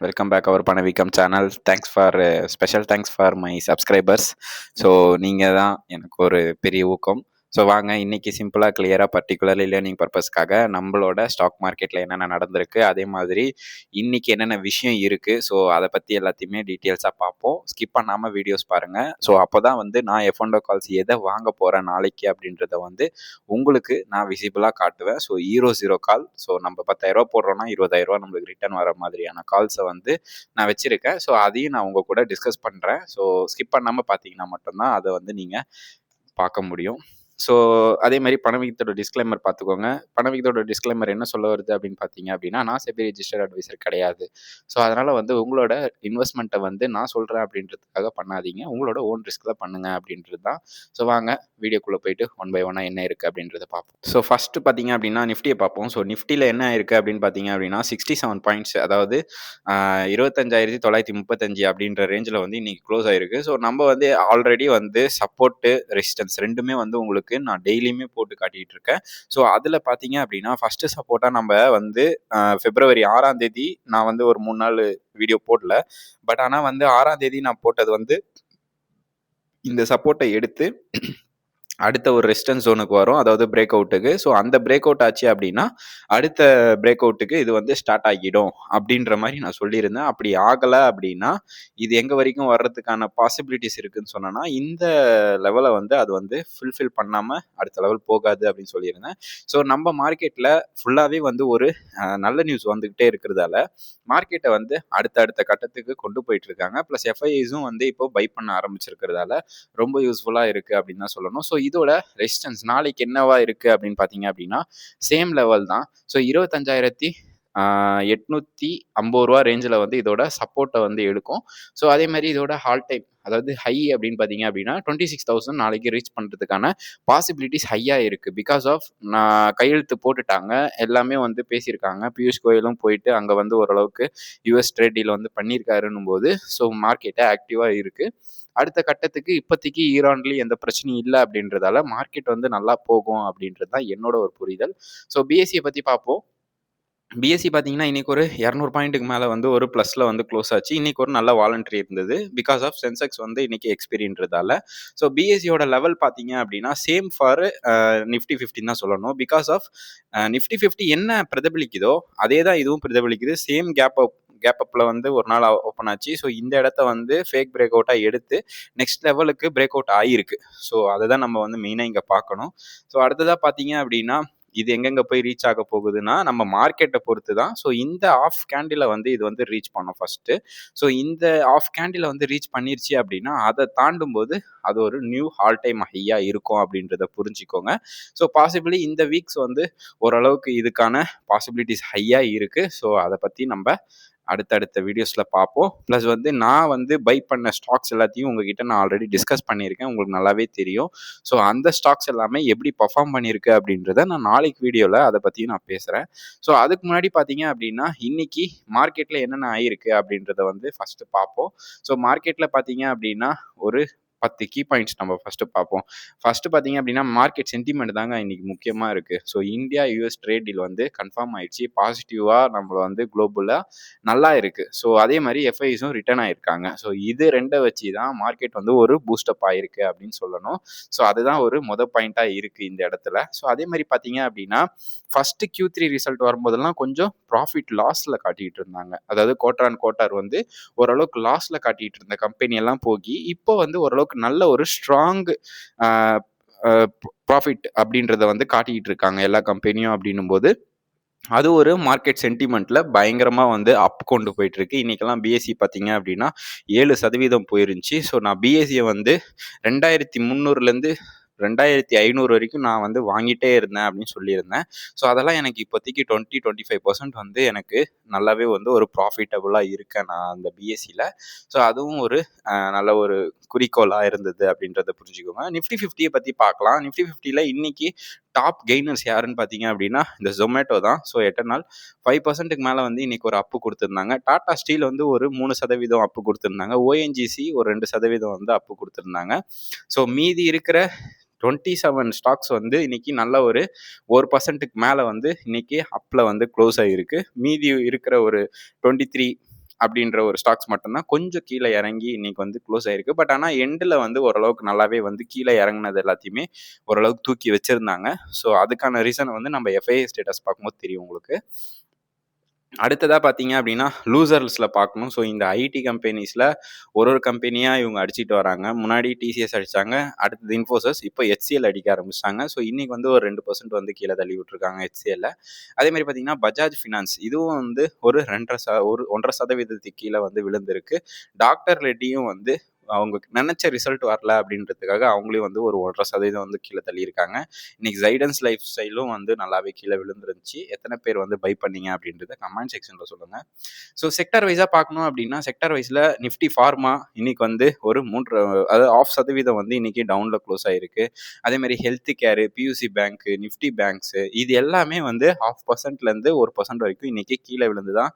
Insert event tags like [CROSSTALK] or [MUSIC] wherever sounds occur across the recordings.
Welcome back our பணவீக்கம் channel thanks for special thanks for my subscribers so நீங்கள் தான் எனக்கு ஒரு பெரிய ஊக்கம். ஸோ வாங்க இன்னைக்கு சிம்பிளாக கிளியராக பர்டிகுலர்லி லேர்னிங் பர்பஸ்க்காக நம்மளோட ஸ்டாக் மார்க்கெட்டில் என்னென்ன நடந்திருக்கு அதே மாதிரி இன்னைக்கு என்னென்ன விஷயம் இருக்குது ஸோ அதை பற்றி எல்லாத்தையுமே டீட்டெயில்ஸாக பார்ப்போம். ஸ்கிப் பண்ணாமல் வீடியோஸ் பாருங்கள் ஸோ அப்போ தான் வந்து நான் எஃபோண்டோ கால்ஸ் எதை வாங்க போகிறேன் நாளைக்கு அப்படின்றத வந்து உங்களுக்கு நான் விசிபிளாக காட்டுவேன். So hero zero call so நம்ம பத்தாயிரரூபா போடுறோன்னா இருபதாயிரரூபா நம்மளுக்கு ரிட்டர்ன் வர மாதிரியான கால்ஸை வந்து நான் வச்சுருக்கேன். ஸோ அதையும் நான் உங்கள் கூட டிஸ்கஸ் பண்ணுறேன் ஸோ ஸ்கிப் பண்ணாமல் பார்த்தீங்கன்னா மட்டும்தான் அதை வந்து நீங்கள் பார்க்க முடியும். ஸோ அதே மாதிரி பணவீக்கத்தோட டிஸ்க்ளைமர் பார்த்துக்கோங்க. பணவீக்கத்தோட டிஸ்க்ளைமர் என்ன சொல்ல வருது அப்படின்னு பார்த்தீங்க அப்படின்னா நான் செபி ரிஜிஸ்டர் அட்வைசர் கிடையாது. ஸோ அதனால் வந்து உங்களோட இன்வெஸ்ட்மெண்ட்டை வந்து நான் சொல்கிறேன் அப்படின்றதுக்காக பண்ணாதீங்க. உங்களோட ஓன் ரிஸ்கில் பண்ணுங்க அப்படின்றது தான். ஸோ வாங்க வீடியோக்குள்ளே போயிட்டு ஒன் பை ஒன்னாக என்ன இருக்குது அப்படின்றத பார்ப்போம். ஸோ ஃபஸ்ட்டு பார்த்தீங்க அப்படின்னா நிஃப்டியை பார்ப்போம். ஸோ நிஃப்டியில் என்ன இருக்குது அப்படின்னு பார்த்தீங்க அப்படின்னா சிக்ஸ்டி செவன் பாயிண்ட்ஸ் அதாவது இருபத்தஞ்சாயிரத்தி தொள்ளாயிரத்தி முப்பத்தஞ்சு அப்படின்ற ரேஞ்சில் வந்து இன்னைக்கு க்ளோஸ் ஆயிருக்கு. ஸோ நம்ம வந்து ஆல்ரெடி வந்து சப்போர்ட்டு ரெசிஸ்டன்ஸ் ரெண்டுமே வந்து உங்களுக்கு நான் டெய்லியுமே போட்டு காட்டிட்டு இருக்கேன். ஸோ அதில் பார்த்தீங்க அப்படின்னா ஃபஸ்ட்டு சப்போர்ட்டாக நம்ம வந்து பிப்ரவரி ஆறாம் தேதி நான் வந்து ஒரு மூணு நாள் வீடியோ போடல. பட் ஆனால் வந்து ஆறாம் தேதி நான் போட்டது வந்து இந்த சப்போர்ட்டை எடுத்து அடுத்த ஒரு ரெசிஸ்டன்ஸ் ஜோனுக்கு வரும். அதாவது பிரேக் அவுட்டுக்கு ஸோ அந்த பிரேக் அவுட் ஆச்சு அப்படின்னா அடுத்த பிரேக் அவுட்டுக்கு இது வந்து ஸ்டார்ட் ஆகிடும் அப்படின்ற மாதிரி நான் சொல்லியிருந்தேன். அப்படி ஆகலை அப்படின்னா இது எங்கே வரைக்கும் வர்றதுக்கான பாசிபிலிட்டிஸ் இருக்குன்னு சொன்னேன்னா இந்த லெவலை வந்து அது வந்து ஃபுல்ஃபில் பண்ணாமல் அடுத்த லெவல் போகாது அப்படின்னு சொல்லியிருந்தேன். ஸோ நம்ம மார்க்கெட்டில் ஃபுல்லாகவே வந்து ஒரு நல்ல நியூஸ் வந்துக்கிட்டே இருக்கிறதால மார்க்கெட்டை வந்து அடுத்த அடுத்த கட்டத்துக்கு கொண்டு போயிட்டு இருக்காங்க. ப்ளஸ் எஃப்ஐஐஸும் வந்து இப்போ பை பண்ண ஆரம்பிச்சிருக்கிறதால ரொம்ப யூஸ்ஃபுல்லாக இருக்குது அப்படின்னு தான் சொல்லணும். ஸோ இதோட ரெசிஸ்டன்ஸ் நாளைக்கு என்னவா இருக்குது அப்படின்னு பார்த்தீங்க அப்படின்னா சேம் லெவல் தான். ஸோ இருபத்தஞ்சாயிரத்தி எட்நூற்றி ஐம்பது ரூபா ரேஞ்சில் வந்து இதோட சப்போர்ட்டை வந்து எடுக்கும். ஸோ அதே மாதிரி இதோட ஹால் டைம் அதாவது ஹை அப்படின்னு பார்த்தீங்க அப்படின்னா டுவெண்ட்டி சிக்ஸ் தௌசண்ட் நாளைக்கு ரீச் பண்ணுறதுக்கான பாசிபிலிட்டிஸ் ஹையாக இருக்குது பிகாஸ் ஆஃப் நான் கையெழுத்து போட்டுட்டாங்க. எல்லாமே வந்து பேசியிருக்காங்க. பியூஷ் கோயிலும் போயிட்டு அங்கே வந்து ஓரளவுக்கு யூஎஸ் ட்ரேட் டீல் வந்து பண்ணியிருக்காருன்னும் போது ஸோ மார்க்கெட்டை ஆக்டிவாக இருக்குது அடுத்த கட்டத்துக்கு இப்போதைக்கு ஈரான்லேயும் எந்த பிரச்சனையும் இல்லை அப்படின்றதால மார்க்கெட் வந்து நல்லா போகும் அப்படின்றது தான் என்னோட ஒரு புரிதல். ஸோ பிஎஸ்சியை பற்றி பார்ப்போம். பிஎஸ்சி பார்த்தீங்கன்னா இன்னைக்கு ஒரு இரநூறு பாயிண்ட்டுக்கு மேலே வந்து ஒரு ப்ளஸில் வந்து க்ளோஸ் ஆச்சு. இன்றைக்கி ஒரு நல்ல வாலண்டரி இருந்தது. பிகாஸ் ஆஃப் சென்செக்ஸ் வந்து இன்றைக்கி எக்ஸ்பீரியன்றதால ஸோ பிஎஸ்சியோட லெவல் பார்த்தீங்க அப்படின்னா சேம் ஃபார் நிஃப்டி ஃபிஃப்டின் தான் சொல்லணும். பிகாஸ் ஆஃப் நிஃப்டி ஃபிஃப்டி என்ன பிரதிபலிக்குதோ அதே தான் இதுவும் பிரதிபலிக்குது. சேம் கேப் அப் கேப் அப்பில் வந்து ஒரு நாள் ஓப்பன் ஆச்சு. ஸோ இந்த இடத்த வந்து ஃபேக் பிரேக் அவுட்டாக எடுத்து நெக்ஸ்ட் லெவலுக்கு பிரேக் அவுட் ஆகிருக்கு ஸோ அதை தான் நம்ம வந்து மெயினாக இங்கே பார்க்கணும். ஸோ அடுத்ததாக பார்த்தீங்க அப்படின்னா இது எங்கெங்கே போய் ரீச் ஆக போகுதுன்னா நம்ம மார்க்கெட்டை பொறுத்து தான். ஸோ இந்த ஆஃப் கேண்டில் வந்து இது வந்து ரீச் பண்ணோம் ஃபஸ்ட்டு ஸோ இந்த ஆஃப் கேண்டில் வந்து ரீச் பண்ணிருச்சு அப்படின்னா அதை தாண்டும் போது அது ஒரு நியூ ஹால் டைம் ஹையாக இருக்கும் அப்படின்றத புரிஞ்சுக்கோங்க. ஸோ பாசிபிளி இந்த வீக்ஸ் வந்து ஓரளவுக்கு இதுக்கான பாசிபிலிட்டிஸ் ஹையாக இருக்குது ஸோ அதை பற்றி நம்ம அடுத்தடுத்த வீடியோஸில் பார்ப்போம். ப்ளஸ் வந்து நான் வந்து பை பண்ண ஸ்டாக்ஸ் எல்லாத்தையும் உங்ககிட்ட நான் ஆல்ரெடி டிஸ்கஸ் பண்ணியிருக்கேன். உங்களுக்கு நல்லாவே தெரியும். ஸோ அந்த ஸ்டாக்ஸ் எல்லாமே எப்படி பர்ஃபார்ம் பண்ணியிருக்கு அப்படின்றத நான் நாளைக்கு வீடியோவில் அதை பற்றியும் நான் பேசுகிறேன் ஸோ அதுக்கு முன்னாடி பார்த்தீங்க அப்படின்னா இன்னைக்கு மார்க்கெட்டில் என்னென்ன ஆகிருக்கு அப்படின்றத வந்து ஃபஸ்ட்டு பார்ப்போம். ஸோ மார்க்கெட்டில் பார்த்தீங்க அப்படின்னா ஒரு பத்து கீ பாயிண்ட்ஸ் நம்ம ஃபஸ்ட்டு பார்ப்போம். ஃபஸ்ட்டு பார்த்தீங்க அப்படின்னா மார்க்கெட் சென்டிமெண்ட் தாங்க இன்னைக்கு முக்கியமாக இருக்குது so India US trade deal வந்து கன்ஃபார்ம் ஆயிடுச்சு. பாசிட்டிவாக நம்மள வந்து குளோபலாக நல்லா இருக்குது ஸோ அதே மாதிரி எஃப்ஐஸும் ரிட்டர்ன் ஆயிருக்காங்க. ஸோ இது ரெண்டை வச்சு தான் மார்க்கெட் வந்து ஒரு பூஸ்டப் ஆயிருக்கு அப்படின்னு சொல்லணும். ஸோ அதுதான் ஒரு மொதல் பாயிண்ட்டாக இருக்குது இந்த இடத்துல. ஸோ அதே மாதிரி பார்த்தீங்க அப்படின்னா ஃபஸ்ட்டு கியூ த்ரீ ரிசல்ட் வரும்போதெல்லாம் கொஞ்சம் ப்ராஃபிட் லாஸில் காட்டிகிட்டு இருந்தாங்க. அதாவது கோட்டார் அண்ட் கோட்டார் வந்து ஓரளவுக்கு லாஸில் காட்டிகிட்டு இருந்த கம்பெனி எல்லாம் போகி இப்போ வந்து ஓரளவுக்கு நல்ல ஒரு ஸ்ட்ராங் ப்ராஃபிட் அப்படின்றத வந்து காட்டிக்கிட்டு இருக்காங்க எல்லா கம்பெனியும் அப்படின்னும் போது அது ஒரு மார்க்கெட் சென்டிமெண்ட்ல பயங்கரமாக வந்து அப் கொண்டு போயிட்டு இருக்கு இன்னைக்கெல்லாம் பிஎஸ்சி பார்த்தீங்க அப்படின்னா ஏழு சதவீதம் போயிருந்துச்சு. ஸோ நான் பிஎஸ்சியை வந்து ரெண்டாயிரத்தி முந்நூறுலேருந்து ரெண்டாயிரத்தி ஐநூறு வரைக்கும் நான் வந்து வாங்கிட்டே இருந்தேன் அப்படின்னு சொல்லியிருந்தேன். ஸோ அதெல்லாம் எனக்கு இப்போதைக்கு டுவெண்ட்டி டுவெண்ட்டி ஃபைவ் பர்சன்ட் வந்து எனக்கு நல்லாவே வந்து ஒரு ப்ராஃபிட்டபுளாக இருக்கேன் நான் அந்த பிஎஸ்சியில் ஸோ அதுவும் ஒரு நல்ல ஒரு குறிக்கோளாக இருந்தது அப்படின்றத புரிஞ்சுக்கோங்க. நிஃப்டி ஃபிஃப்டியை பற்றி பார்க்கலாம். நிஃப்டி ஃபிஃப்டியில் இன்னைக்கு டாப் கெய்னர்ஸ் யாருன்னு பார்த்தீங்க அப்படின்னா இந்த ஜொமேட்டோ தான். ஸோ எட்ட நாள் ஃபைவ் பர்சன்ட்டுக்கு மேலே வந்து இன்னைக்கு ஒரு அப்பு கொடுத்துருந்தாங்க. டாடா ஸ்டீல் வந்து ஒரு மூணு சதவீதம் அப்பு கொடுத்துருந்தாங்க. ஓஎன்ஜிசி ஒரு ரெண்டு சதவீதம் வந்து அப்பு கொடுத்துருந்தாங்க. ஸோ மீதி இருக்கிற டுவெண்ட்டி செவன் ஸ்டாக்ஸ் வந்து இன்னைக்கு நல்ல ஒரு ஒரு பர்சன்ட்டுக்கு மேலே வந்து இன்னைக்கு அப்பில் வந்து க்ளோஸ் ஆகிருக்கு மீதி இருக்கிற ஒரு டுவெண்ட்டி த்ரீ அப்படின்ற ஒரு ஸ்டாக்ஸ் மட்டும்தான் கொஞ்சம் கீழே இறங்கி இன்னைக்கு வந்து க்ளோஸ் ஆயிருக்கு. பட் ஆனால் எண்டில் வந்து ஓரளவுக்கு நல்லாவே வந்து கீழே இறங்குனது எல்லாத்தையுமே ஓரளவுக்கு தூக்கி வச்சுருந்தாங்க. ஸோ அதுக்கான ரீசன் வந்து நம்ம எஃப்ஐ ஸ்டேட்டஸ் பார்க்கும்போது தெரியும் உங்களுக்கு. அடுத்ததாக பார்த்தீங்க அப்படின்னா லூசர்ஸில் பார்க்கணும் ஸோ இந்த ஐடி கம்பெனிஸில் ஒரு ஒரு கம்பெனியாக இவங்க அடிச்சிட்டு வராங்க. முன்னாடி டிசிஎஸ் அடித்தாங்க அடுத்தது இன்ஃபோசஸ் இப்போ ஹெச்சிஎல் அடிக்க ஆரம்பிச்சிட்டாங்க. ஸோ இன்றைக்கி வந்து ஒரு ரெண்டு பர்சன்ட் வந்து கீழே தள்ளி விட்டுருக்காங்க ஹெச்சிஎல்ல அதேமாதிரி பார்த்தீங்கன்னா பஜாஜ் ஃபினான்ஸ் இதுவும் வந்து ஒரு ரெண்டரை ச ஒரு ஒன்றரை சதவீதத்துக்கு கீழே வந்து விழுந்திருக்கு. டாக்டர் ரெட்டியும் வந்து அவங்க நினச்ச ரிசல்ட் வரல அப்படின்றதுக்காக அவங்களையும் வந்து ஒரு ஒன்றரை சதவீதம் வந்து கீழே தள்ளியிருக்காங்க. இன்னைக்கு ஜைடன்ஸ் லைஃப் ஸ்டைலும் வந்து நல்லாவே கீழே விழுந்துருந்துச்சு. எத்தனை பேர் வந்து பை பண்ணீங்க அப்படின்றத கமெண்ட் செக்ஷனில் சொல்லுங்கள் ஸோ செக்டர் வைஸாக பார்க்கணும் அப்படின்னா செக்டர் வைஸில் நிஃப்டி ஃபார்மா இன்னைக்கு வந்து ஒரு மூன்று அதாவது ஆஃப் சதவீதம் வந்து இன்னைக்கு டவுனில் க்ளோஸ் ஆயிருக்கு. அதே மாதிரி health care PSU bank Nifty banks இது எல்லாமே வந்து ஹாஃப் பர்சன்ட்லேருந்து ஒரு பர்சன்ட் வரைக்கும் இன்னைக்கு கீழே விழுந்து தான்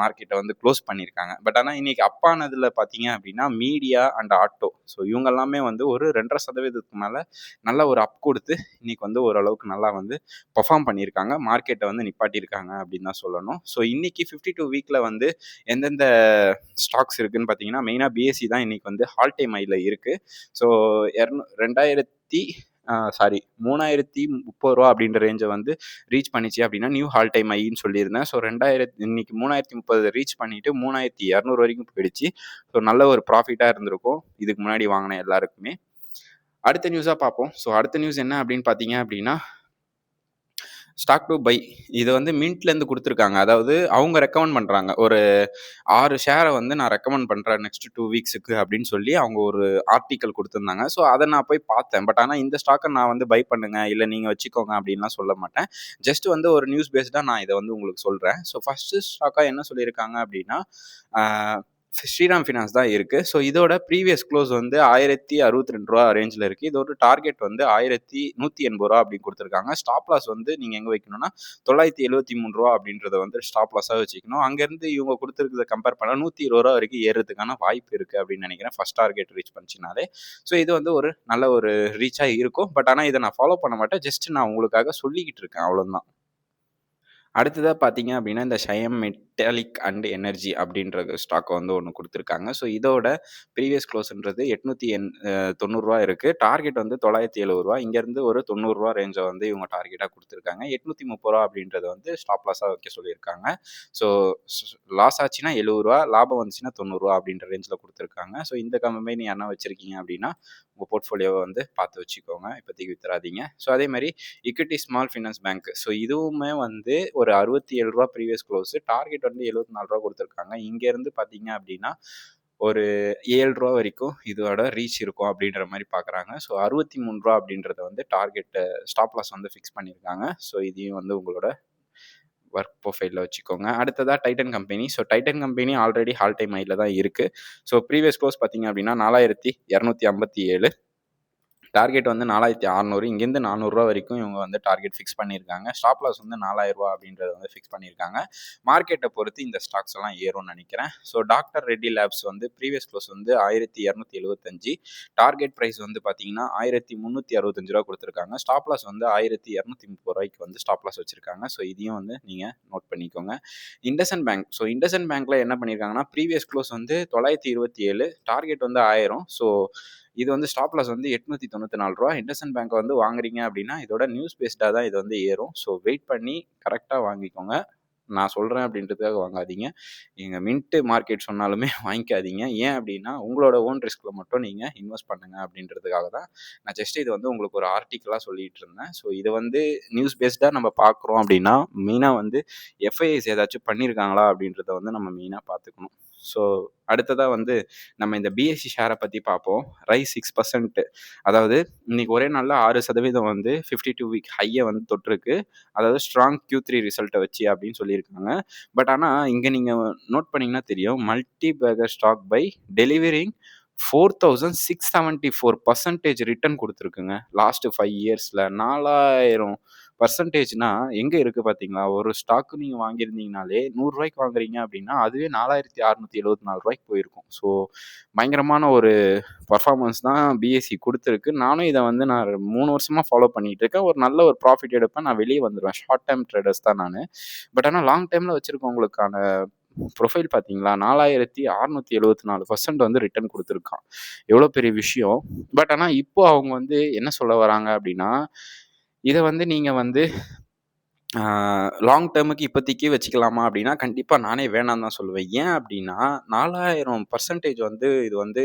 மார்க்கெட்டை வந்து க்ளோஸ் பண்ணியிருக்காங்க. பட் ஆனால் இன்னைக்கு அப்பானதில் பார்த்தீங்க அப்படின்னா மீடியா அண்ட் ஆட்டோ. ஸோ இவங்க எல்லாமே வந்து ஒரு ரெண்டரை சதவீதத்துக்கு மேலே நல்ல ஒரு அப் கொடுத்து இன்னைக்கு வந்து ஓரளவுக்கு நல்லா வந்து பர்ஃபார்ம் பண்ணியிருக்காங்க. மார்க்கெட்டை வந்து நிப்பாட்டியிருக்காங்க அப்படின்னு தான் சொல்லணும். ஸோ இன்னைக்கு ஃபிஃப்டி டூ வீக்கில் வந்து எந்தெந்த ஸ்டாக்ஸ் இருக்குன்னு பார்த்தீங்கன்னா மெயினாக பிஎஸ்சி தான் இன்னைக்கு வந்து ஹால் டைம் ஐயில் இருக்குது ஸோ இரநூ ரெண்டாயிரத்தி சாரி மூணாயிரத்தி முப்பது ரூபா அப்படின்ற ரேஞ்சை வந்து ரீச் பண்ணிச்சு அப்படின்னா நியூ ஹால் டைம் ஐன்னு சொல்லியிருந்தேன். ஸோ ரெண்டாயிரத்தி இன்னைக்கு மூணாயிரத்தி முப்பது ரீச் பண்ணிட்டு மூணாயிரத்தி இரநூறு வரைக்கும் போயிடுச்சு. ஸோ நல்ல ஒரு ப்ராஃபிட்டாக இருந்திருக்கும். இதுக்கு முன்னாடி வாங்கின எல்லாருக்குமே. அடுத்த நியூஸாக பார்ப்போம். ஸோ அடுத்த நியூஸ் என்ன அப்படின்னு பார்த்தீங்க அப்படின்னா ஸ்டாக் டு பை இது வந்து மின்ட்லேருந்து கொடுத்துருக்காங்க. அதாவது அவங்க ரெக்கமெண்ட் பண்ணுறாங்க ஒரு ஆறு ஷேரை வந்து நான் ரெக்கமெண்ட் பண்ணுறேன் நெக்ஸ்ட் டூ வீக்ஸுக்கு அப்படின்னு சொல்லி அவங்க ஒரு ஆர்டிக்கல் கொடுத்துருந்தாங்க. ஸோ அதை நான் போய் பார்த்தேன். பட் ஆனால் இந்த ஸ்டாக்கை நான் வந்து பை பண்ணுங்க இல்லை நீங்கள் வச்சுக்கோங்க அப்படின்லாம் சொல்ல மாட்டேன். ஜஸ்ட் வந்து ஒரு நியூஸ் பேஸ்டாக நான் இதை வந்து உங்களுக்கு சொல்கிறேன் ஸோ ஃபஸ்ட்டு ஸ்டாக்காக என்ன சொல்லியிருக்காங்க அப்படின்னா ஸ்ரீராம் ஃபினான்ஸ் தான் இருக்குது ஸோ இதோட ப்ரீவியஸ் க்ளோஸ் வந்து ஆயிரத்தி அறுபத்தி ரெண்டு ரூபா ரேஞ்சில் இருக்குது இதோட டார்கெட் வந்து ஆயிரத்தி நூற்றி எண்பது ரூபா அப்படின்னு கொடுத்துருக்காங்க. ஸ்டாப் லாஸ் வந்து நீங்கள் எங்கே வைக்கணும்னா தொள்ளாயிரத்தி எழுபத்தி மூணு ரூபா அப்படின்றத வந்து ஸ்டாப் லாஸாக வச்சுக்கணும். அங்கேருந்து இவங்க கொடுத்துருக்கிறத கம்பேர் பண்ணால் நூற்றி இருபது ரூபா வரைக்கும் ஏறுறதுக்கான வாய்ப்பு இருக்குது அப்படின்னு நினைக்கிறேன். ஃபஸ்ட் டார்கெட் ரீச் பண்ணிச்சினாலே. ஸோ இது வந்து ஒரு நல்ல ஒரு ரீச்சாக இருக்கும். பட் ஆனால் இதை நான் ஃபாலோ பண்ண மாட்டேன். ஜஸ்ட் நான் உங்களுக்காக சொல்லிக்கிட்டு இருக்கேன். அவ்வளோதான் அடுத்ததாக பார்த்தீங்க அப்படின்னா இந்த ஷயம் மெட்டாலிக் அண்ட் எனர்ஜி அப்படின்ற ஸ்டாக் வந்து ஒன்று கொடுத்துருக்காங்க. ஸோ இதோட ப்ரீவியஸ் க்ளோஸ்ன்றது எட்நூற்றி எண் தொண்ணூறுரூவா இருக்குது டார்கெட் வந்து தொள்ளாயிரத்தி எழுபது ரூபா இங்கேருந்து ஒரு தொண்ணூறுரூவா ரேஞ்சை வந்து இவங்க டார்கெட்டாக கொடுத்துருக்காங்க. எட்நூற்றி முப்பது ரூபா அப்படின்றத வந்து ஸ்டாப் லாஸாக வைக்க சொல்லியிருக்காங்க. ஸோ லாஸ் ஆச்சுன்னா எழுபது ரூபா லாபம் வந்துச்சுன்னா தொண்ணூறுரூவா அப்படின்ற ரேஞ்சில் கொடுத்துருக்காங்க. ஸோ இந்த கம்பெனி என்ன வச்சுருக்கீங்க அப்படின்னா உங்கள் போர்ட்ஃபோலியோவை வந்து பார்த்து வச்சுக்கோங்க. இப்போதைக்கு வித்துறாதீங்க. ஸோ அதே மாதிரி equity small finance bank so இதுவுமே வந்து ஒரு அறுபத்தி ஏழு ரூபா ப்ரீவியஸ் க்ளோஸ் டார்கெட் வந்து எழுபத்தி நாலு ரூபா கொடுத்துருக்காங்க. இங்கேருந்து பார்த்தீங்க அப்படின்னா ஒரு ஏழு ரூபா வரைக்கும் இதோட ரீச் இருக்கும் அப்படின்ற மாதிரி பார்க்குறாங்க. ஸோ அறுபத்தி மூணு ரூபா அப்படின்றத வந்து டார்கெட்டை ஸ்டாப் லாஸ் வந்து ஃபிக்ஸ் பண்ணியிருக்காங்க. ஸோ இதையும் வந்து உங்களோட ஒர்க் ப்ரொஃபைலில் வச்சுக்கோங்க. அடுத்ததாக Titan company so Titan company already all time ஐயில் தான் இருக்குது ஸோ ப்ரீவியஸ் க்ளோஸ் பார்த்தீங்க அப்படின்னா நாலாயிரத்தி இரநூத்தி ஐம்பத்தி ஏழு. டார்கெட் வந்து நாலாயிரத்தி அறநூறு இங்கேருந்து நானூறுரூவா வரைக்கும் இவங்க வந்து டார்கெட் ஃபிக்ஸ் பண்ணியிருக்காங்க. ஸ்டாப் லாஸ் வந்து நாலாயிரரூவா அப்படின்றத வந்து ஃபிக்ஸ் பண்ணியிருக்காங்க. மார்க்கெட்டை பொறுத்து இந்த ஸ்டாக்ஸ் எல்லாம் ஏறும்னு நினைக்கிறேன். ஸோ டாக்டர் ரெட்டி லேப்ஸ் வந்து ப்ரீவியஸ் க்ளோஸ் வந்து ஆயிரத்தி இரநூத்தி எழுபத்தஞ்சு டார்கெட் ப்ரைஸ் வந்து பார்த்தீங்கன்னா ஆயிரத்தி முந்நூற்றி அறுபத்தஞ்சு ரூபா கொடுத்துருக்காங்க. ஸ்டாப் லாஸ் வந்து ஆயிரத்தி இரநூத்தி முப்பது ரூபாய்க்கு வந்து ஸ்டாப் லாஸ் வச்சிருக்காங்க. ஸோ இதையும் வந்து நீங்கள் நோட் பண்ணிக்கோங்க. இண்டசன் பேங்க் ஸோ இண்டசன் பேங்க்கில் என்ன பண்ணியிருக்காங்கன்னா ப்ரீவியஸ் க்ளோஸ் வந்து தொள்ளாயிரத்தி இருபத்தி ஏழு டார்கெட் வந்து ஆயிரம். ஸோ இது வந்து ஸ்டாப் லாஸ் வந்து எட்நூற்றி தொண்ணூற்றி நாலு ரூபா. இண்டஸ்இண்ட் பேங்க் வந்து வாங்குறீங்க அப்படின்னா இதோட நியூஸ் பேஸ்டாக தான் இது வந்து ஏறும். ஸோ வெயிட் பண்ணி கரெக்டாக வாங்கிக்கோங்க. நான் சொல்கிறேன் அப்படின்றதுக்காக வாங்காதீங்க. நீங்கள் மின்ட்டு மார்க்கெட் சொன்னாலுமே [LAUGHS] வாங்கிக்காதீங்க. ஏன் அப்படின்னா உங்களோட ஓன் ரிஸ்கில் மட்டும் நீங்கள் இன்வெஸ்ட் பண்ணுங்க அப்படின்றதுக்காக தான் நான் ஜஸ்ட் இது வந்து உங்களுக்கு ஒரு ஆர்டிக்கலாக சொல்லிட்டு இருந்தேன். ஸோ இது வந்து நியூஸ் பேஸ்டாக நம்ம பார்க்குறோம் அப்படின்னா மெயினாக வந்து எஃப்ஐஎஸ் ஏதாச்சும் பண்ணியிருக்காங்களா அப்படின்றத வந்து நம்ம மெயினாக பார்த்துக்கணும். ஸோ அடுத்ததாக வந்து நம்ம இந்த பிஎஸ்சி ஷேரை பற்றி பார்ப்போம் ரைஸ் சிக்ஸ் பர்சன்ட் அதாவது இன்னைக்கு ஒரே நாளில் ஆறு சதவீதம் வந்து ஃபிஃப்டி டூ வீக் ஹையை வந்து தொட்டிருக்கு. அதாவது ஸ்ட்ராங் கியூ த்ரீ ரிசல்ட்டை வச்சு அப்படின்னு சொல்லியிருக்காங்க. பட் ஆனால் இங்கே நீங்கள் நோட் பண்ணிங்கன்னா தெரியும். Multibagger stock by delivering four thousand six seventy four percentage return கொடுத்துருக்குங்க last five இயர்ஸில் நாலாயிரம் பர்சன்டேஜ்னா எங்கே இருக்குது பார்த்தீங்களா ஒரு ஸ்டாக்கு நீங்கள் வாங்கியிருந்தீங்கனாலே நூறுரூவாய்க்கு வாங்குறீங்க அப்படின்னா அதுவே நாலாயிரத்தி அறநூற்றி எழுபத்தி நாலு ரூபாய்க்கு போயிருக்கும். ஸோ பயங்கரமான ஒரு பர்ஃபார்மன்ஸ் தான் பிஎஸ்சி கொடுத்துருக்கு. நானும் இதை வந்து நான் மூணு வருஷமாக ஃபாலோ பண்ணிகிட்டு இருக்கேன். ஒரு நல்ல ஒரு ப்ராஃபிட் எடுப்பேன். நான் வெளியே வந்துடுவேன் ஷார்ட் டைம் ட்ரேடர்ஸ் தான் நான். பட் ஆனால் லாங் டைமில் வச்சுருக்கவங்களுக்கான ப்ரொஃபைல் பார்த்தீங்களா நாலாயிரத்தி அறநூற்றி எழுபத்தி நாலு பர்சன்ட் வந்து ரிட்டர்ன் கொடுத்துருக்கான். எவ்வளோ பெரிய விஷயம். பட் ஆனால் இப்போ அவங்க வந்து என்ன சொல்ல வராங்க அப்படின்னா இதை வந்து நீங்கள் வந்து லாங் டேர்முக்கு இப்போதைக்கு வச்சுக்கலாமா அப்படின்னா கண்டிப்பாக நானே வேணாம் தான் சொல்லுவேன். ஏன் அப்படின்னா நாலாயிரம் பர்சன்டேஜ் வந்து இது வந்து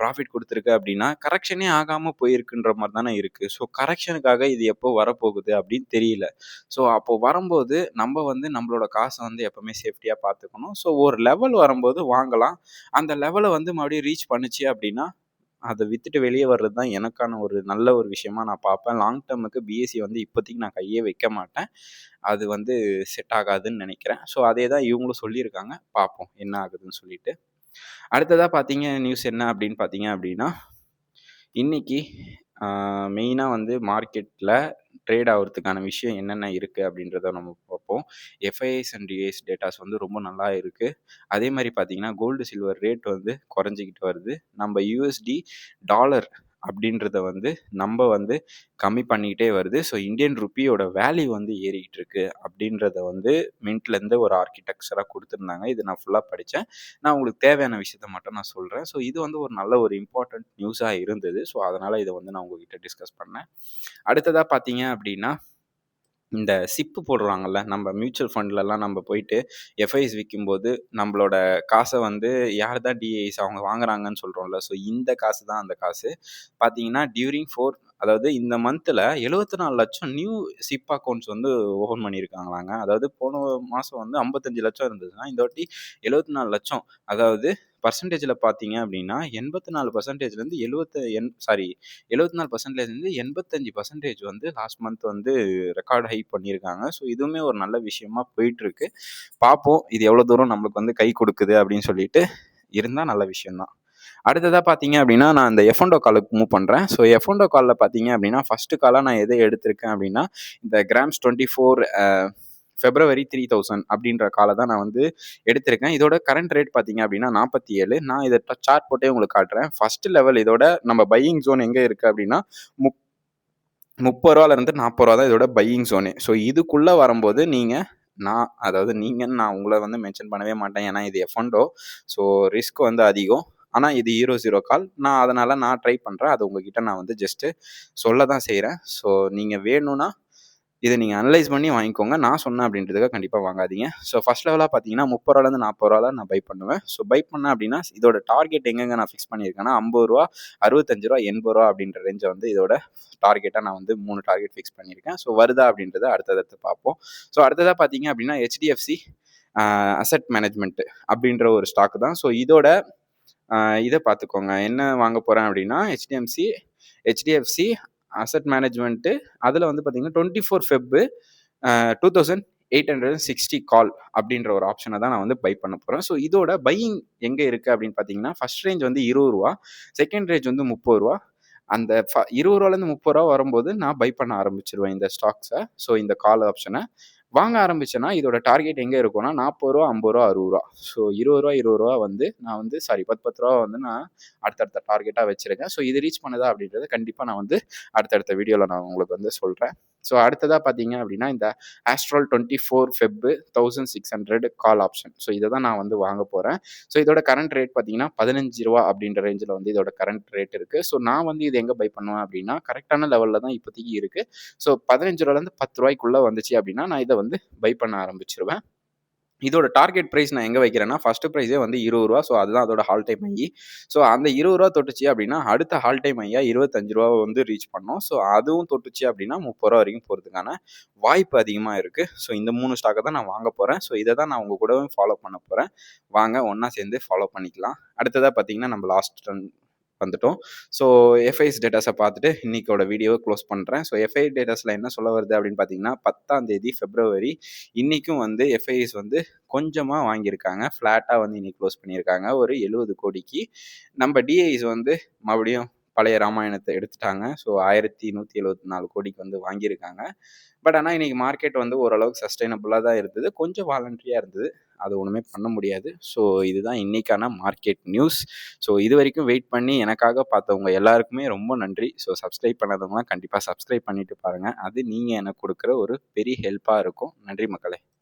ப்ராஃபிட் கொடுத்துருக்கு அப்படின்னா கரெக்ஷனே ஆகாமல் போயிருக்குன்ற மாதிரி தானே இருக்குது ஸோ கரெக்ஷனுக்காக இது எப்போ வரப்போகுது அப்படின்னு தெரியல. ஸோ அப்போது வரும்போது நம்ம வந்து நம்மளோட காசை வந்து எப்போவுமே சேஃப்டியாக பார்த்துக்கணும். ஸோ ஒரு லெவல் வரும்போது வாங்கலாம். அந்த லெவலை வந்து மறுபடியும் ரீச் பண்ணுச்சு அப்படின்னா அதை வித்துட்டு வெளியே வர்றது தான் எனக்கான ஒரு நல்ல ஒரு விஷயமா நான் பார்ப்பேன். லாங் டேர்முக்கு பிஎஸ்சி வந்து இப்போதைக்கு நான் கையே வைக்க மாட்டேன். அது வந்து செட் ஆகாதுன்னு நினைக்கிறேன். ஸோ அதே தான் இவங்களும் சொல்லியிருக்காங்க. பார்ப்போம் என்ன ஆகுதுன்னு சொல்லிட்டு. அடுத்ததாக பார்த்தீங்க நியூஸ் என்ன அப்படின்னு பார்த்தீங்க அப்படின்னா இன்னைக்கு மெயினாக வந்து மார்க்கெட்டில் ட்ரேட் ஆகிறதுக்கான விஷயம் என்னென்ன இருக்குது அப்படின்றத நம்ம பார்ப்போம். எஃப்ஐஎஸ் அண்ட் டிஎஸ் டேட்டாஸ் வந்து ரொம்ப நல்லா இருக்குது அதே மாதிரி பார்த்தீங்கன்னா கோல்டு சில்வர் ரேட் வந்து குறைஞ்சிக்கிட்டு வருது. நம்ம யூஎஸ்டி டாலர் அப்படின்றத வந்து நம்ம வந்து கம்மி பண்ணிக்கிட்டே வருது. ஸோ இந்தியன் ருப்பியோட வேல்யூ வந்து ஏறிக்கிட்டு இருக்கு அப்படின்றத வந்து மின்ட்லேருந்து ஒரு ஆர்கிடெக்சராக கொடுத்துருந்தாங்க. இது நான் ஃபுல்லாக படித்தேன் நான் உங்களுக்கு தேவையான விஷயத்த மட்டும் நான் சொல்கிறேன் ஸோ இது வந்து ஒரு நல்ல ஒரு இம்பார்ட்டண்ட் நியூஸாக இருந்தது. ஸோ அதனால் இதை வந்து நான் உங்ககிட்ட டிஸ்கஸ் பண்ணேன். அடுத்ததாக பார்த்தீங்க அப்படின்னா இந்த சிப்பு போடுறாங்கல்ல நம்ம மியூச்சுவல் ஃபண்ட்லலாம் நம்ம போயிட்டு எஃப்ஐஸ் விற்கும்போது நம்மளோட காசை வந்து யார் தான் டிஐஸ் அவங்க வாங்குறாங்கன்னு சொல்கிறோம்ல ஸோ இந்த காசு தான் அந்த காசு. பார்த்தீங்கன்னா டியூரிங் ஃபோர் அதாவது இந்த மந்தில் எழுபத்தி நாலு லட்சம் நியூ சிப் அக்கௌண்ட்ஸ் வந்து ஓப்பன் பண்ணியிருக்காங்களாங்க. அதாவது போன மாதம் வந்து ஐம்பத்தஞ்சு லட்சம் இருந்ததுன்னா இந்த வாட்டி எழுபத்தி நாலு லட்சம். அதாவது பர்சன்டேஜில் பார்த்தீங்க அப்படின்னா எண்பத்தி நாலு பர்சன்டேஜ்லேருந்து எழுபத்து எண் சாரி எழுபத்தி நாலு பர்சன்டேஜ்லேருந்து எண்பத்தஞ்சு பர்சன்டேஜ் வந்து லாஸ்ட் மந்த் வந்து ரெக்கார்ட் ஹை பண்ணியிருக்காங்க. ஸோ இதுவுமே ஒரு நல்ல விஷயமா போயிட்டுருக்கு. பார்ப்போம் இது எவ்வளோ தூரம் நம்மளுக்கு வந்து கை கொடுக்குது அப்படின்னு சொல்லிட்டு இருந்தால் நல்ல விஷயம்தான். அடுத்ததாக பார்த்தீங்க அப்படின்னா நான் இந்த எஃபோண்டோ காலுக்கு மூவ் பண்ணுறேன் ஸோ எஃபோண்டோ காலில் பார்த்தீங்க அப்படின்னா ஃபஸ்ட்டு காலாக நான் எதை எடுத்திருக்கேன் அப்படின்னா இந்த grams twenty four February three thousand அப்படின்ற காலை தான் நான் வந்து எடுத்திருக்கேன். இதோட கரண்ட் ரேட் பார்த்தீங்க அப்படின்னா நாற்பத்தி ஏழு. நான் இதை சார்ட் போட்டே உங்களுக்கு காட்டுறேன். ஃபர்ஸ்ட் லெவல் இதோட நம்ம பையிங் ஜோன் எங்கே இருக்குது அப்படின்னா முப் முப்பது ரூபாலேருந்து நாற்பது ரூபா தான் இதோட பையிங் ஜோனு ஸோ இதுக்குள்ளே வரும்போது நீங்கள் நான் அதாவது நீங்கன்னு நான் உங்களை வந்து மென்ஷன் பண்ணவே மாட்டேன். ஏன்னா இது எஃபண்டோ ஸோ ரிஸ்க் வந்து அதிகம். ஆனால் இது ஹீரோ ஜீரோ கால் நான் அதனால் நான் ட்ரை பண்ணுறேன் அது உங்ககிட்ட நான் வந்து ஜஸ்ட்டு சொல்ல தான் செய்கிறேன் ஸோ நீங்கள் வேணும்னா இதை நீங்கள் அனலைஸ் பண்ணி வாங்கிக்கோங்க. நான் சொன்னேன் அப்படின்றதுக்காக கண்டிப்பாக வாங்காதீங்க. ஸோ ஃபஸ்ட் லெவலாக பார்த்தீங்கன்னா முப்பது ரூபாலேருந்து நாற்பது ரூபா நான் பை பண்ணுவேன். ஸோ பை பண்ணேன் அப்படின்னா இதோட டார்கெட் எங்கெங்க நான் ஃபிக்ஸ் பண்ணியிருக்கேன்னா ஐம்பது ரூபா அறுபத்தஞ்சு ரூபா எண்பது ரூபா அப்படின்ற ரேஞ்சை வந்து இதோட டார்கெட்டாக நான் வந்து மூணு டார்கெட் ஃபிக்ஸ் பண்ணியிருக்கேன். ஸோ வருதா அப்படின்றத அடுத்தடுத்து பார்ப்போம். ஸோ அடுத்ததாக பார்த்தீங்க அப்படின்னா ஹெச்டிஎஃப்சி அசட் மேனேஜ்மெண்ட் அப்படின்ற ஒரு ஸ்டாக் தான். ஸோ இதோட இதை பார்த்துக்கோங்க. என்ன வாங்க போகிறேன் அப்படின்னா ஹெச்டிஎம்சி ஹெச்டிஎஃப்சி அசட் மேனேஜ்மெண்ட்டு அதில் வந்து பார்த்தீங்கன்னா twenty four Feb two thousand eight hundred sixty call அப்படின்ற ஒரு ஆப்ஷனை தான் நான் வந்து பை பண்ண போகிறேன் ஸோ இதோட பையிங் எங்கே இருக்குது அப்படின்னு பார்த்தீங்கன்னா ஃபஸ்ட் ரேஞ்ச் வந்து இருபது ரூபா செகண்ட் ரேஞ்ச் வந்து முப்பது ரூபா. அந்த ஃப இருபது ரூபாலேருந்து முப்பது ரூபா வரும்போது நான் பை பண்ண ஆரம்பிச்சிருவேன் இந்த ஸ்டாக்ஸை ஸோ இந்த கால் ஆப்ஷனை வாங்க ஆரம்பிச்சேன்னா இதோட டார்கெட் எங்கே இருக்கும்னா நாற்பது ரூபா ஐம்பது ரூபா அறுபது ரூபா. ஸோ இருபது ரூபா இருபது ரூபா வந்து நான் வந்து சாரி பத்து பத்து ரூபா வந்து நான் அடுத்தடுத்த டார்கெட்டாக வச்சுருக்கேன். ஸோ இது ரீச் பண்ணுதா அப்படின்றத கண்டிப்பாக நான் வந்து அடுத்தடுத்த வீடியோவில் நான் உங்களுக்கு வந்து சொல்கிறேன் ஸோ அடுத்ததாக பார்த்தீங்க அப்படின்னா இந்த Astral twenty four Feb thousand six hundred call option so இதை தான் நான் வந்து வாங்க போகிறேன் ஸோ இதோட கரண்ட் ரேட் பார்த்தீங்கன்னா பதினஞ்சு ரூபா அப்படின்ற ரேஞ்சில் வந்து இதோட கரண்ட் ரேட் இருக்குது ஸோ நான் வந்து இது எங்கே பை பண்ணுவேன் அப்படின்னா கரெக்டான லெவலில் தான் இப்போதைக்கு இருக்குது ஸோ பதினஞ்சு ரூபாலேருந்து பத்து ரூபாய்க்குள்ளே வந்துச்சு அப்படின்னா நான் இதை வந்து பை பண்ண ஆரம்பிச்சிருவேன். இதோட டார்கெட் ப்ரைஸ் நான் எங்கே வைக்கிறேன்னா ஃபஸ்ட்டு ப்ரைஸே வந்து இருபது ரூபா. ஸோ அதுதான் அதோட ஹால் டைம் ஐயி ஸோ அந்த இருபது ரூபா தொட்டுச்சு அப்படின்னா அடுத்த ஹால் டைம் ஐயா இருபத்தஞ்சு ரூபா வந்து ரீச் பண்ணோம். ஸோ அதுவும் தொட்டுச்சு அப்படின்னா முப்பது ரூபா வரைக்கும் போகிறதுக்கான வாய்ப்பு அதிகமாக இருக்குது ஸோ இந்த மூணு ஸ்டாக்கை தான் நான் வாங்க போகிறேன் ஸோ இதை தான் நான் உங்கள் கூடவும் ஃபாலோ பண்ண போகிறேன் வாங்க ஒன்றா சேர்ந்து ஃபாலோ பண்ணிக்கலாம். அடுத்ததாக பார்த்தீங்கன்னா நம்ம லாஸ்ட் வந்துட்டோம். ஸோ எஃப்ஐஎஸ் டேட்டாஸை பார்த்துட்டு இன்றைக்கோட வீடியோவை க்ளோஸ் பண்ணுறேன் ஸோ எஃப்ஐ டேட்டாஸில் என்ன சொல்ல வருது அப்படின்னு பார்த்தீங்கன்னா பத்தாம் தேதி பிப்ரவரி இன்றைக்கும் வந்து எஃப்ஐஎஸ் வந்து கொஞ்சமாக வாங்கியிருக்காங்க. ஃப்ளாட்டாக வந்து இன்றைக்கி க்ளோஸ் பண்ணியிருக்காங்க. ஒரு எழுபது கோடிக்கு. நம்ம டிஐஸ் வந்து மறுபடியும் பழைய ராமாயணத்தை எடுத்துட்டாங்க. ஸோ ஆயிரத்தி நூற்றி எழுபத்தி நாலு கோடிக்கு வந்து வாங்கியிருக்காங்க. பட் ஆனால் இன்றைக்கி மார்க்கெட் வந்து ஓரளவுக்கு சஸ்டைனபுளாக தான் இருந்தது. கொஞ்சம் வாலண்ட்ரியாக இருந்தது. அது ஒன்றுமே பண்ண முடியாது. ஸோ இதுதான் இன்றைக்கான மார்க்கெட் நியூஸ் ஸோ இது வரைக்கும் வெயிட் பண்ணி எனக்காக பார்த்தவங்க எல்லாருக்குமே ரொம்ப நன்றி. ஸோ சப்ஸ்கிரைப் பண்ணாதவங்களாம் கண்டிப்பாக சப்ஸ்கிரைப் பண்ணிட்டு பாருங்கள் அது நீங்கள் எனக்கு கொடுக்குற ஒரு பெரிய ஹெல்ப்பாக இருக்கும். நன்றி மக்களே.